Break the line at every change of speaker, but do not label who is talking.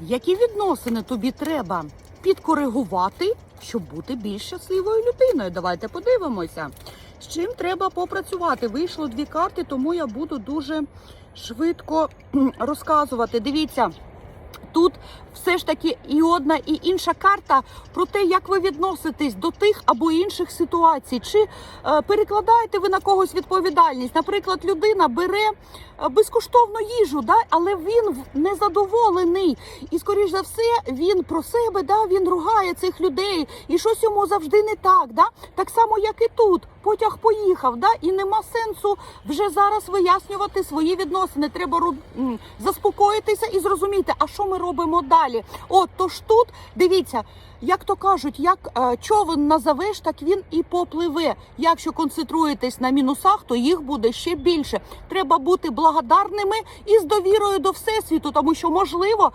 Які відносини тобі треба підкоригувати, щоб бути більш щасливою людиною? Давайте подивимося. З чим треба попрацювати? Вийшло дві карти, тому я буду дуже швидко розказувати. Дивіться. Тут все ж таки і одна, і інша карта про те, як ви відноситесь до тих або інших ситуацій, чи е, перекладаєте ви на когось відповідальність. Наприклад, людина бере е, безкоштовну їжу, да, але він незадоволений. І, скоріш за все, він про себе да, він ругає цих людей, і щось йому завжди не так. Да? Так само, як і тут. Потяг поїхав, да? і нема сенсу вже зараз вияснювати свої відносини. Треба м, заспокоїтися і зрозуміти, а що ми робимо далі. От тож тут дивіться, як то кажуть, як е, човен назовеш, так він і попливе. Якщо концентруєтесь на мінусах, то їх буде ще більше. Треба бути благодарними і з довірою до всесвіту, тому що можливо